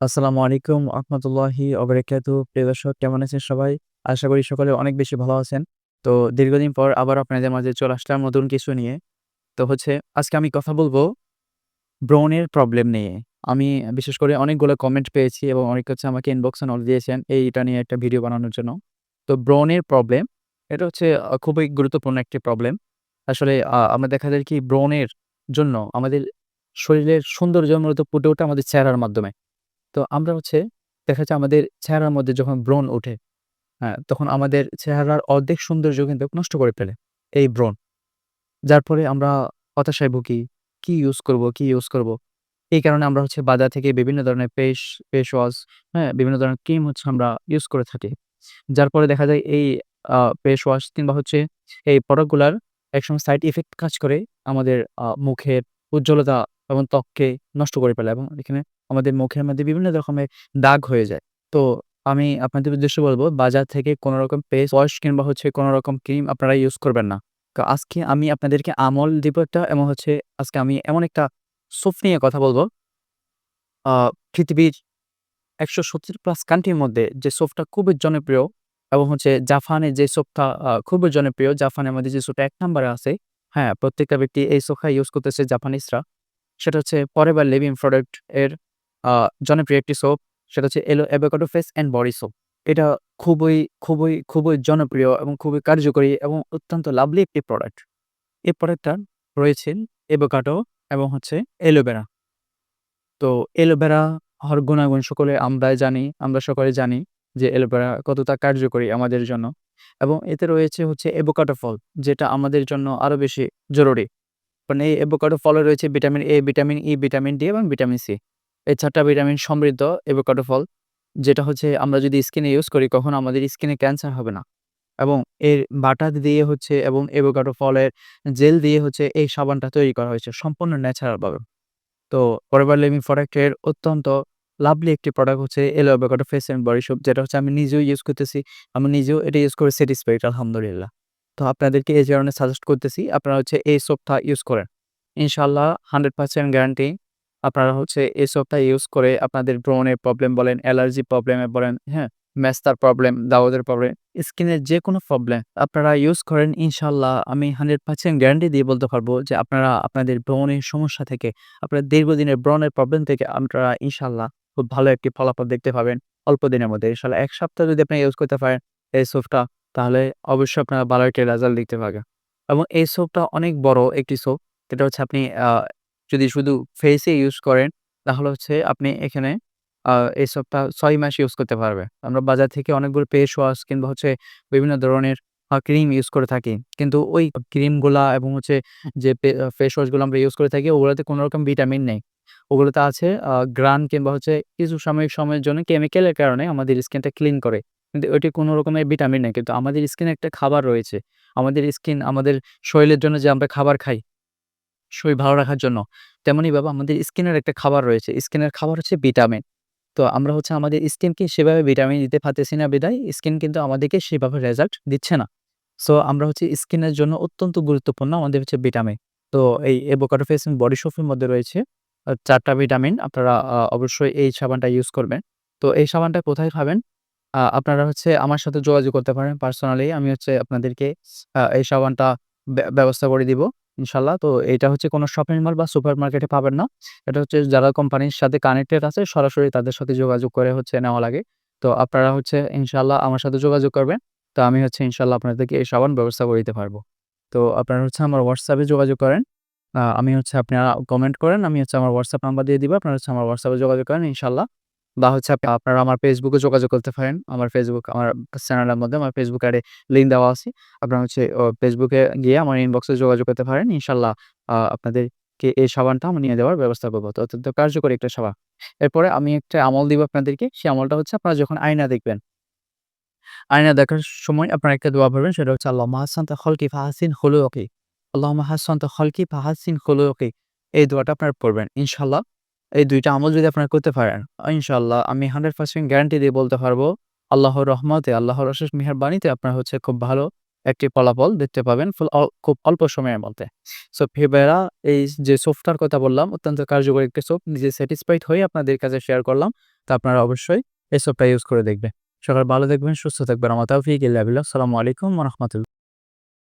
আসসালামু আলাইকুম রহমতুল্লাহি অবরাকাতু প্রিয় দর্শক, কেমন আছেন সবাই? আশা করি সকলে অনেক বেশি ভালো আছেন। তো দীর্ঘদিন পর আবার আপনাদের মাঝে চলে আসলাম নতুন কিছু নিয়ে। তো হচ্ছে, আজকে আমি কথা বলব ব্রণের প্রবলেম নিয়ে। আমি বিশেষ করে অনেকগুলো কমেন্ট পেয়েছি এবং অনেক হচ্ছে আমাকে ইনবক্সে নক দিয়েছেন এইটা নিয়ে একটা ভিডিও বানানোর জন্য। তো ব্রণের প্রবলেম এটা হচ্ছে খুবই গুরুত্বপূর্ণ একটি প্রবলেম। আসলে আমরা দেখা যায় কি ব্রণের জন্য আমাদের শরীরের সৌন্দর্য মূলত ফুটে ওঠে আমাদের চেহারার মাধ্যমে। তো আমরা হচ্ছে দেখা যাচ্ছে আমাদের চেহারার মধ্যে যখন ব্রণ ওঠে, হ্যাঁ? তখন আমাদের চেহারার অর্ধেক সৌন্দর্য কিন্তু নষ্ট করে ফেলে এই ব্রণ। যার ফলে আমরা হতাশায় ভুগি। কি ইউজ করব, কি ইউজ করব? এই কারণে আমরা হচ্ছে বাজার থেকে বিভিন্ন ধরনের ফেস ফেস ওয়াশ, হ্যাঁ? বিভিন্ন ধরনের ক্রিম হচ্ছে আমরা ইউজ করে থাকি। যার ফলে দেখা যায় এই ফেস ওয়াশ কিংবা হচ্ছে এই প্রোডাক্টগুলার একসময় সাইড ইফেক্ট কাজ করে আমাদের মুখের উজ্জ্বলতা এবং ত্বককে নষ্ট করে ফেলে এবং এখানে আমাদের মুখের মধ্যে বিভিন্ন রকমের দাগ হয়ে যায়। তো আমি আপনাদের উদ্দেশ্যে বলব বাজার থেকে কোন রকম ফেস ওয়াশ কিংবা হচ্ছে কোন রকম ক্রিম আপনারা ইউজ করবেন না। আজকে আমি আপনাদেরকে আমল দিব একটা এবং হচ্ছে আজকে আমি এমন একটা সোপ নিয়ে কথা বলব পৃথিবীর ১৭০ প্লাস কান্ট্রির মধ্যে যে সোপটা খুবই জনপ্রিয় এবং হচ্ছে জাপানে যে সোপটা খুবই জনপ্রিয়, জাপানের মধ্যে যে সোপটা এক নাম্বারে আছে, হ্যাঁ? প্রত্যেকটা ব্যক্তি এই সোফা ইউজ করতেছে জাপানিজরা। সেটা হচ্ছে ফরএভার লিভিং প্রোডাক্টের জনপ্রিয় একটি সোপ। সেটা হচ্ছে aloe avocado face and body soap. এটা খুবই, খুবই, খুবই জনপ্রিয় এবং খুবই কার্যকরী এবং অত্যন্ত লাভলি একটি প্রোডাক্ট। এই প্রোডাক্টটা রয়েছে অ্যাভোকাডো এবং হচ্ছে এলোভেরা তো এলোভেরা হর গুণাগুণ সকলে আমরাই জানি, আমরা সকলে জানি যে এলোভেরা কতটা কার্যকরী আমাদের জন্য এবং এতে রয়েছে হচ্ছে অ্যাভোকাডো ফল যেটা আমাদের জন্য আরও বেশি জরুরি। মানে এই অ্যাভোকাডো ফলে রয়েছে vitamin A, vitamin E, vitamin D এবং ভিটামিন সি। এই ৪ টা ভিটামিন সমৃদ্ধ অ্যাভোকাডো ফল যেটা হচ্ছে আমরা যদি স্কিনে ইউজ করি কখন আমাদের স্কিনে ক্যান্সার হবে না। এবং এর বাটার দিয়ে হচ্ছে এবং অ্যাভোকাডো ফলের জেল দিয়ে হচ্ছে এই সাবানটা তৈরি করা হয়েছে সম্পূর্ণ ন্যাচারাল ভাবে। তো ফরএভার লিভিং প্রোডাক্টের অত্যন্ত লাভলি একটি প্রোডাক্ট হচ্ছে aloe avocado face and body soap যেটা হচ্ছে আমি নিজেও ইউজ করতেছি। আমি নিজেও এটা ইউজ করে স্যাটিসফাইড আলহামদুলিল্লাহ। তো আপনাদেরকে এই কারণে সাজেস্ট করতেছি আপনারা হচ্ছে এই সোপটা ইউজ করেন। ইনশাল্লাহ 100% গ্যারান্টি আপনারা হচ্ছে এই সোপটা ইউজ করে আপনাদের ব্রণের প্রবলেম বলেন, অ্যালার্জি প্রবলেম বলেন, হ্যাঁ? মেস্তার প্রবলেম, দাউদের প্রবলেম, স্কিনের যে কোনো প্রবলেম আপনারা ইউজ করেন ইনশাল্লাহ আমি 100% গ্যারান্টি দিয়ে বলতে পারব যে আপনারা আপনাদের ব্রণের সমস্যা থেকে, আপনার দীর্ঘদিনের ব্রণের প্রবলেম থেকে আপনারা ইনশাল্লাহ খুব ভালো একটি ফলাফল দেখতে পাবেন অল্প দিনের মধ্যে। ইনশাআল্লাহ ১ সপ্তাহ যদি আপনি ইউজ করতে পারেন এই সোপটা তাহলে অবশ্যই আপনারা ভালো একটি রেজাল্ট দেখতে পাবেন। এবং এই সোপটা অনেক বড় একটি সোপ। যেটা হচ্ছে আপনি যদি শুধু ফেসে ইউজ করেন, তাহলে হচ্ছে আপনি এখানে এই সোপটা ৬ মাস ইউজ করতে পারবেন। আমরা বাজার থেকে অনেকগুলো ফেস ওয়াশ কিংবা হচ্ছে বিভিন্ন ধরনের ক্রিম ইউজ করে থাকি। কিন্তু ওই ক্রিমগুলা এবং হচ্ছে যে ফেস ওয়াশগুলো আমরা ইউজ করে থাকি, ওগুলোতে কোন রকম ভিটামিন নেই। ওগুলোতে আছে ঘ্রাণ কিংবা হচ্ছে কিছু সাময়িক সময়ের জন্য কেমিক্যালের কারণে আমাদের স্কিনটা ক্লিন করে। কিন্তু ওইটি কোন রকমের ভিটামিন নেই। কিন্তু আমাদের স্কিনে একটা খাবার রয়েছে। আমাদের স্কিন আমাদের শরীরের জন্য যে আমরা খাবার খাই, শরীর ভালো রাখার জন্য তেমনিভাবে আমাদের স্কিনের একটা খাবার রয়েছে। স্কিনের খাবার হচ্ছে ভিটামিন। তো আমরা হচ্ছে আমাদের স্কিনকে সেভাবে ভিটামিন দিতে পারতেছি না বিদায় স্কিন কিন্তু আমাদেরকে সেভাবে রেজাল্ট দিচ্ছে না। সো আমরা হচ্ছে স্কিনের জন্য অত্যন্ত গুরুত্বপূর্ণ আমাদের হচ্ছে ভিটামিন। তো এই ফেস বডি সোপ মধ্যে রয়েছে চারটা ভিটামিন আপনারা অবশ্যই এই সাবানটা ইউজ করবেন। তো এই সাবানটা কোথায় পাবেন? আপনারা হচ্ছে আমার সাথে যোগাযোগ করতে পারেন পার্সোনালি আমি হচ্ছে আপনাদেরকে এই সাবানটা ব্যবস্থা করে দিব ইনশাআল্লাহ। তো এটা হচ্ছে কোনো শপিং মল বা সুপার মার্কেটে পাবেন না। এটা হচ্ছে যারা কোম্পানির সাথে কানেক্টেড আছে, সরাসরি তাদের সাথে যোগাযোগ করে হচ্ছে নেওয়া লাগে। তো আপনারা হচ্ছে ইনশাল্লাহ আমার সাথে যোগাযোগ করবেন। তো আমি হচ্ছে ইনশাল্লাহ আপনাদেরকে এই সাবান ব্যবস্থা করে দিতে পারব। তো আপনারা হচ্ছে আমার হোয়াটসঅ্যাপে যোগাযোগ করেন। আমি হচ্ছে আপনারা কমেন্ট করেন। আমি হচ্ছে আমার হোয়াটসঅ্যাপ নাম্বার দিয়ে দিব। আপনারা হচ্ছে আমার হোয়াটসঅ্যাপে যোগাযোগ করেন ইনশাআল্লাহ। বা হচ্ছে আপ আপনারা আমার এ যোগাযোগ করতে পারেন। আমার Facebook, আমার চ্যানেলের মধ্যে আমার Facebook অ্যাডে লিঙ্ক দেওয়া আছে। আপনারা হচ্ছে এ গিয়ে আমার ইনবক্সে যোগাযোগ করতে পারেন। ইনশাআল্লাহ আ, আপনাদেরকে এই সাবানটা আমি নিয়ে দেওয়ার ব্যবস্থা করব। তো অত্যন্ত কার্যকরী একটা সাবান। এরপরে আমি একটা আমল দিব আপনাদেরকে। সেই আমলটা হচ্ছে আপনারা যখন আয়না দেখবেন, আয়না দেখার সময় আপনারা একটা দোয়া পড়বেন সেটা হচ্ছে, আল্লাহুম্মা আহসানতা হলকি ফাহাসিন খুলুকি। আল্লাহুম্মা আহসানতা হলকি ফাহাসিন খুলুকি। এই দোয়াটা আপনারা পড়বেন। ইনশাআল্লাহ এই দুইটা আমল যদি আপনারা করতে পারেন, ইনশাল্লাহ আমি 100% গ্যারান্টি দিয়ে বলতে পারব আল্লাহর রহমতে, আল্লাহর অশেষ মেহেরবানিতে আপনারা হচ্ছে খুব ভালো একটি ফলাফল দেখতে পাবেন খুব অল্প সময়ের মধ্যে। সো ভাইয়েরা এই যে সোপটার কথা বললাম অত্যন্ত কার্যকরী একটি সোপ। নিজে স্যাটিসফাইড হয়ে আপনাদের কাছে শেয়ার করলাম। তা আপনারা অবশ্যই এই সবটা ইউজ করে দেখবেন। সকাল ভালো দেখবেন সুস্থ থাকবেন। আমার তাওফিক ইল্লা বিল্লাহ। আসসালামু আলাইকুম রাহমাতুল্লাহ।